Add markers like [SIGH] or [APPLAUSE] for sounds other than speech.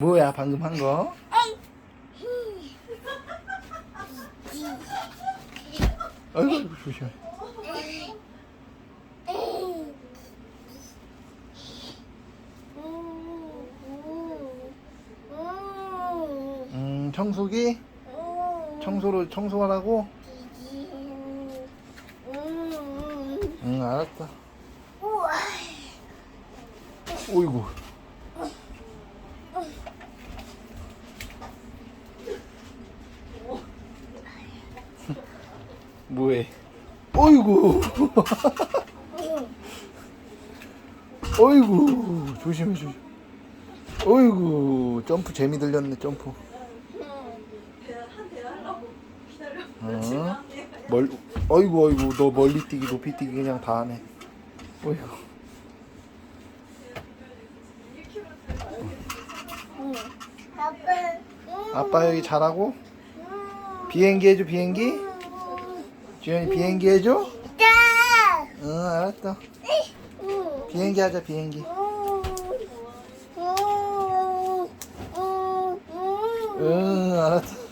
뭐야 방금 한 거? 아이고 조심해. 음 청소기 청소를 청소하라고? 응 알았다. 오이구. 뭐해? 어이구. [LAUGHS] 어이구 조심해 조심. 어이구 점프 재미 들렸네 점프. 어? 멀 어이구 어이구 너 멀리 뛰기 높이 뛰기 그냥 다 하네. 어이구. 아빠 여기 잘하고 비행기 해줘 비행기. 주연이 비행기 해줘. 응 알았어. 비행기 하자 비행기. 응 알았어.